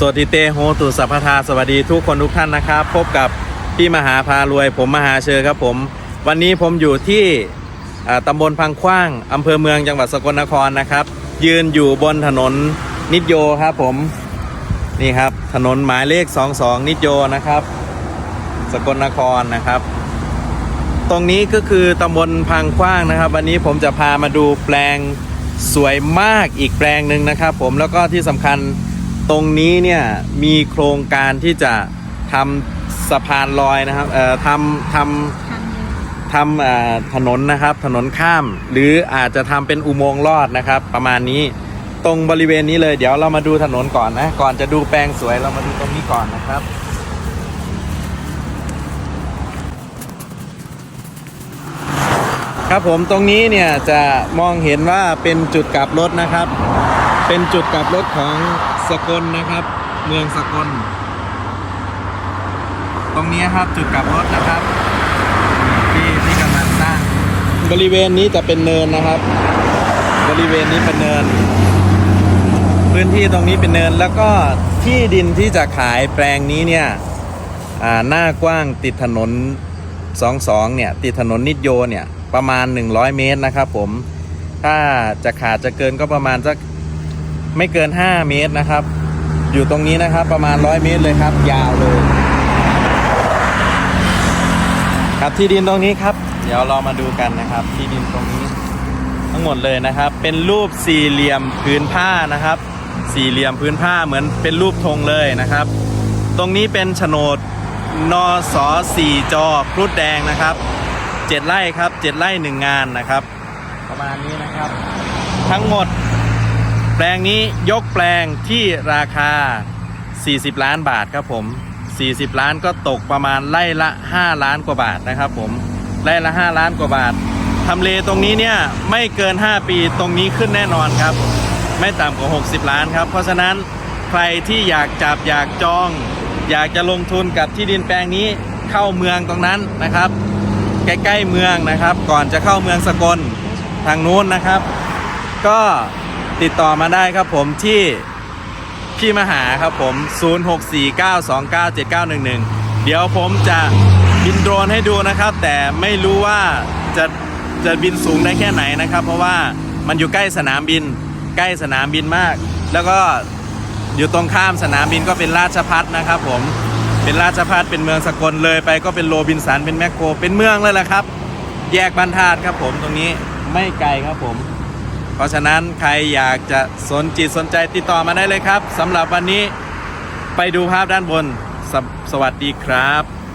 สวัสดีเตโฮตุสัพพทาสวัสดีทุกคนทุกท่านนะครับ พบกับพี่มหาพารวย ผมมหาเชอครับผม วันนี้ผมอยู่ที่อ่าตำบลพังขว้างอำเภอเมืองจังหวัดสกลนครนะครับ ยืนอยู่บนถนนนิดโยครับผม นี่ครับถนนหมายเลข 22 นิดโยนะครับ สกลนครนะครับ ตรงนี้ก็คือตำบลพังขว้างนะครับ วันนี้ผมจะพามาดูแปลงสวยมากอีกแปลงหนึ่งนะครับ ผมแล้วก็ที่สำคัญ ตรงนี้เนี่ยมีโครงการที่จะทำสะพานลอยนะครับเอ่อทำทำทำเอ่อถนนนะครับ ถนนข้าม หรืออาจจะทำเป็นอุโมงค์ลอดนะครับ ประมาณนี้ตรงบริเวณนี้เลยเดี๋ยวเรามาดูถนนก่อนนะ ก่อนจะดูแปลงสวยเรามาดูตรงนี้ก่อนนะครับครับผมตรงนี้เนี่ยจะมองเห็นว่าเป็นจุดกลับรถนะครับ เป็นจุดกลับรถของ สกลนะครับ เมืองสกล ตรงนี้ครับจุดกลับรถนะครับ ที่ที่กำลังสร้างบริเวณนี้จะเป็นเนินนะครับ บริเวณนี้เป็นเนิน พื้นที่ตรงนี้เป็นเนินแล้วก็ที่ดินที่จะขายแปลงนี้เนี่ยหน้ากว้างติดถนน 22 เนี่ย ติดถนนนิดโยเนี่ย ประมาณ 100 เมตรนะครับผม ถ้าจะขาดจะเกินก็ประมาณสัก ไม่เกิน 5 เมตรนะครับ อยู่ตรงนี้นะครับประมาณ 100 เมตรเลยครับ ยาวเลยครับที่ดินตรงนี้ครับ เดี๋ยวเรามาดูกันนะครับ ที่ดินตรงนี้ ทั้งหมดเลยนะครับ เป็นรูปสี่เหลี่ยมพื้นผ้านะครับ สี่เหลี่ยมพื้นผ้าเหมือนเป็นรูปธงเลยนะครับ ตรงนี้เป็นโฉนดนสสี่จอพรุดแดงนะครับเจ็ดไร่ครับเจ็ดไร่หนึ่งงานนะครับ ประมาณนี้นะครับ ทั้งหมด แปลงนี้ยกแปลงที่ราคา 40 ล้านบาทครับผม 40 ล้านก็ตกประมาณไร่ละ 5 ล้านกว่าบาทนะครับผม ไร่ละ 5 ล้านกว่าบาททำเลตรงนี้เนี่ยไม่เกิน 5 ปีตรงนี้ขึ้นแน่นอนครับ ไม่ต่ำกว่า 60 ล้านครับ เพราะฉะนั้นใครที่อยากจับอยากจอง อยากจะลงทุนกับที่ดินแปลงนี้เข้าเมืองตรงนั้นนะครับ ใกล้ๆเมืองนะครับ ก่อนจะเข้าเมืองสกลทางนู้นนะครับ ก็ ติดต่อมาได้ครับผมที่พี่มหาครับผม 0649297911 เดี๋ยวผมจะบินโดรนให้ดูนะครับ แต่ไม่รู้ว่าจะจะบินสูงได้แค่ไหนนะครับ เพราะว่ามันอยู่ใกล้สนามบิน ใกล้สนามบินมาก แล้วก็อยู่ตรงข้ามสนามบินก็เป็นราชพัฒนะครับผมเป็นราชพัฒเป็นเมืองสกลเลยไปก็เป็นโรบินสันเป็นแมคโครเป็นเมืองเลยแหละครับ แยกบรรทัดครับผมตรงนี้ไม่ไกลครับผม เพราะฉะนั้นใครอยากจะสนจิตสนใจติดต่อมาได้เลยครับสำหรับวันนี้ไปดูภาพด้านบนสสวัสดีครับ